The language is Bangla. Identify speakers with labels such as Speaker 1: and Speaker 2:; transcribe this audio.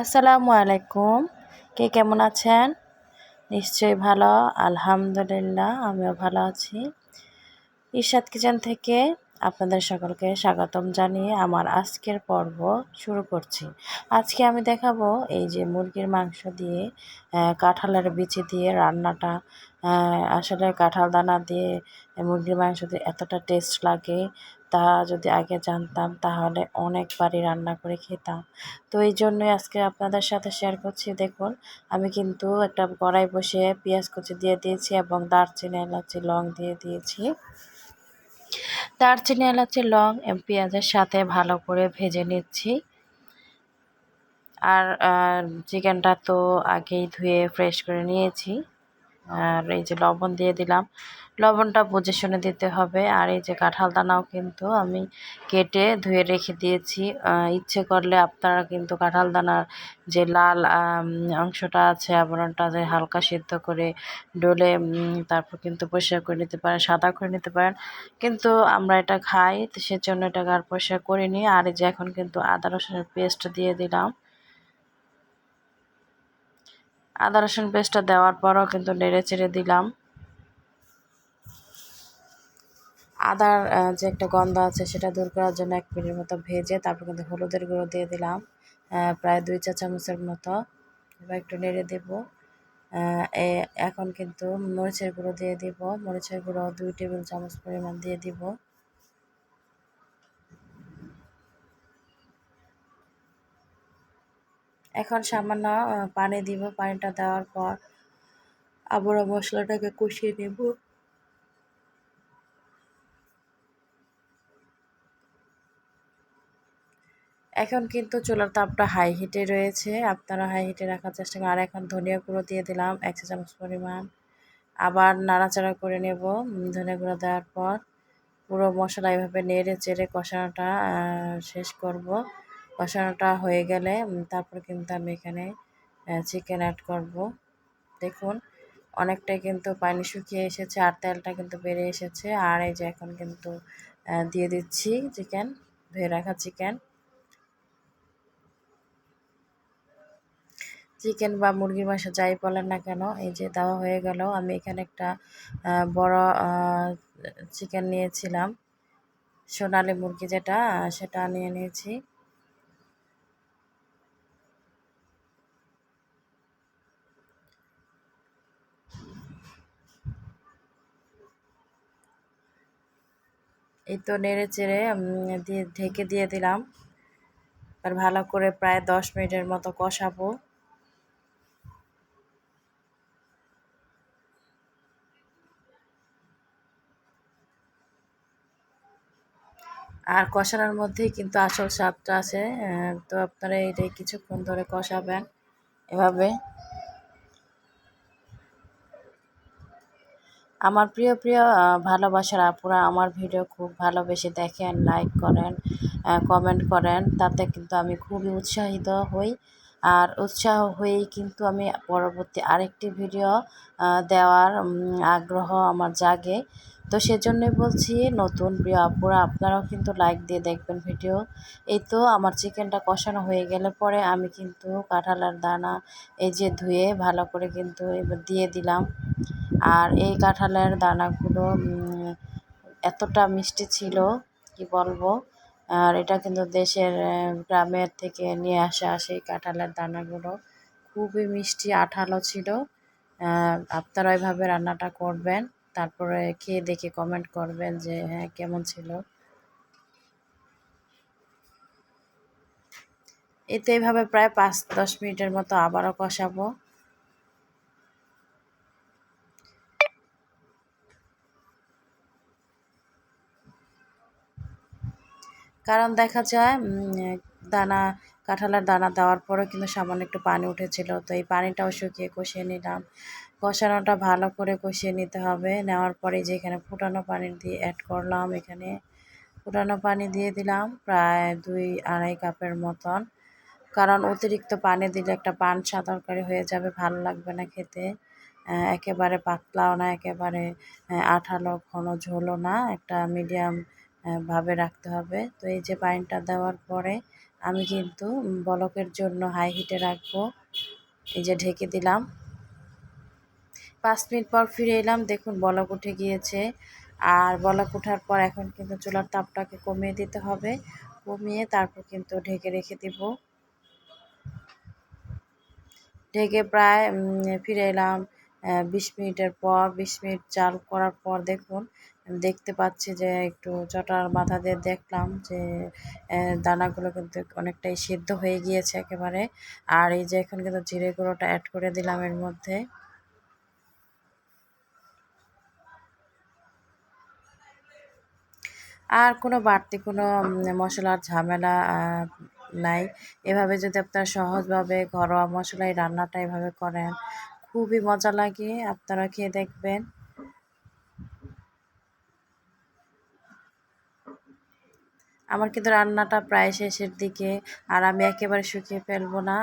Speaker 1: আসসালামু আলাইকুম। কে কেমন আছেন? নিশ্চয়ই ভালো আলহামদুলিল্লাহ আমিও ভালো আছি। ঈশাদ কিচেন থেকে আপনাদের সকলকে স্বাগতম জানিয়ে আমার আজকের পর্ব শুরু করছি। আজকে আমি দেখাবো এই যে মুরগির মাংস দিয়ে কাঁঠালের বিচি দিয়ে রান্নাটা। আসলে কাঁঠাল দানা দিয়ে মুরগির মাংস দিয়ে এতটা টেস্ট লাগে, তা যদি আগে জানতাম তাহলে অনেকবারই রান্না করে খেতাম। তো এই জন্যই আজকে আপনাদের সাথে শেয়ার করছি। দেখুন, আমি কিন্তু একটা কড়াই বসে পেঁয়াজ কুচি দিয়ে দিয়েছি এবং দারচিনি, এলাচি, লং দিয়ে দিয়েছি। দারচিনি এলাচি লং পেঁয়াজের সাথে ভালো করে ভেজে নিচ্ছি। আর চিকেনটা তো আগেই ধুয়ে ফ্রেশ করে নিয়েছি। আর এই যে লবণ দিয়ে দিলাম। লবণটা বুঝে শুনে দিতে হবে। আর এই যে কাঁঠাল দানাও কিন্তু আমি কেটে ধুয়ে রেখে দিয়েছি। ইচ্ছে করলে আপনারা কিন্তু কাঁঠাল দানার যে লাল অংশটা আছে, আবরণটা যে হালকা সিদ্ধ করে ডলে তারপর কিন্তু পরিষ্কার করে নিতে পারেন, সাদা করে নিতে পারেন। কিন্তু আমরা এটা খাই, তো সেজন্য এটাকে আর পরিষ্কার করিনি। আর এই যে এখন কিন্তু আদা রসুনের পেস্ট দিয়ে দিলাম। আদা, রসুন পেস্টটা দেওয়ার পরও কিন্তু নেড়ে চেড়ে দিলাম। আদার যে একটা গন্ধ আছে সেটা দূর করার জন্য এক মিনিটের মতো ভেজে তারপর কিন্তু হলুদের গুঁড়ো দিয়ে দিলাম প্রায় দুই চা চামচের মতো। এবার একটু নেড়ে দেব। এখন কিন্তু মরিচের গুঁড়ো দিয়ে দিব। মরিচের গুঁড়ো দুই টেবিল চামচ পরিমাণ দিয়ে দিব। এখন সামান্য পানি দিব, পানিটা দেওয়ার পর আবারও মশলাটাকে কষিয়ে নেব। এখন কিন্তু চুলার তাপটা হাই হিটে রয়েছে। আপনারা হাই হিটে রাখার চেষ্টা করেন। আর এখন ধনিয়া গুঁড়ো দিয়ে দিলাম, এক চা চামচ পরিমাণ। আবার নাড়াচাড়া করে নেব ধনিয়া গুঁড়ো দেওয়ার পর। পুরো মশলা এভাবে নেড়ে চেড়ে কষানোটা শেষ করব। কষানোটা হয়ে গেলে তারপর কিন্তু আমি এখানে চিকেন অ্যাড করব। দেখুন, অনেকটাই কিন্তু পানি শুকিয়ে এসেছে, আর তেলটা কিন্তু বেড়ে এসেছে। আর এই যে এখন কিন্তু দিয়ে দিচ্ছি চিকেন ধুয়ে রাখা চিকেন চিকেন বা মুরগির মাংস যাই বলেন না কেন, এই যে দেওয়া হয়ে গেল। আমি এখানে একটা বড় চিকেন নিয়েছিলাম। সোনালি মুরগি যেটা সেটা নিয়ে নিয়েছি। এই তো নেড়ে চেড়ে দিয়ে ঢেকে দিয়ে দিলাম। আর ভালো করে প্রায় দশ মিনিটের মতো কষাবো। আর কষানোর মধ্যেই কিন্তু আসল স্বাদটা আছে। তো আপনারা এটাই কিছুক্ষণ ধরে কষাবেন এভাবে। আমার প্রিয় প্রিয় ভালোবাসার আপুরা আমার ভিডিও খুব ভালোবেসে দেখেন লাইক করেন কমেন্ট করেন। তাতে কিন্তু আমি খুবই উৎসাহিত হই। আর উৎসাহ হয়েই কিন্তু আমি পরবর্তী আরেকটি ভিডিও দেওয়ার আগ্রহ আমার জাগে। তো সেজন্যই বলছি, নতুন প্রিয় আপুরা, আপনারাও কিন্তু লাইক দিয়ে দেখবেন ভিডিও। এই তো আমার চিকেনটা কষানো হয়ে গেলে পরে আমি কিন্তু কাঁঠালের দানা এই যে ধুয়ে ভালো করে কিন্তু এবার দিয়ে দিলাম। আর এই কাঁঠালের দানাগুলো এতটা মিষ্টি ছিল, কি বলব? আর এটা কিন্তু দেশের গ্রামের থেকে নিয়ে আসা সেই কাঁঠালের দানাগুলো। খুবই মিষ্টি, আঠালো ছিল। আপনারা এভাবে রান্নাটা করবেন, তারপরে খেয়ে দেখে কমেন্ট করবেন যে হ্যাঁ কেমন ছিল। এতে এভাবে প্রায় পাঁচ দশ মিনিটের মতো আবারও কষাবো। কারণ দেখা যায় দানা, কাঁঠালের দানা দেওয়ার পরে কিন্তু সামান্য একটু পানি উঠেছিল। তো এই পানিটাও শুকিয়ে কষিয়ে নিলাম। কষানোটা ভালো করে কষিয়ে নিতে হবে। নেওয়ার পরে যে এখানে ফুটানো পানি দিয়ে অ্যাড করলাম এখানে। ফুটানো পানি দিয়ে দিলাম প্রায় দুই আড়াই কাপের মতন। কারণ অতিরিক্ত পানি দিলে একটা পানসা তরকারি হয়ে যাবে, ভালো লাগবে না খেতে। একেবারে পাতলাও না, একেবারে আঠালো, ঘন ঝোলও না। একটা মিডিয়াম ভাবে রাখতে হবে। তো এই যে পানিটা দেওয়ার পরে আমি কিন্তু বলকের জন্য হাই হিটে রাখব। এই যে ঢেকে দিলাম। পাঁচ মিনিট পর ফিরে এলাম। দেখুন, বলক উঠে গিয়েছে। আর বলক ওঠার পর এখন কিন্তু চুলার তাপটাকে কমিয়ে দিতে হবে। কমিয়ে তারপর কিন্তু ঢেকে রেখে দিব। ঢেকে প্রায় ফিরে এলাম বিশ মিনিটের পর। বিশ মিনিট চাল করার পর দেখুন দেখতে পাচ্ছি যে একটু চটার মাথা দিয়ে দেখলাম যে দানাগুলো কিন্তু অনেকটাই সিদ্ধ হয়ে গিয়েছে একেবারে। আর এই যে এখন কিন্তু জিরে গুঁড়োটা অ্যাড করে দিলাম এর মধ্যে। আর কোনো বাড়তি কোনো মশলার ঝামেলা নাই। এভাবে যদি আপনারা সহজভাবে ঘরোয়া মশলায় রান্নাটা এভাবে করেন, খুবই মজা লাগে। আপনারা খেয়ে দেখবেন। আমার কিন্তু রান্নাটা প্রায় শেষের দিকে আর আমি একেবারে শুকিয়ে ফেলব না।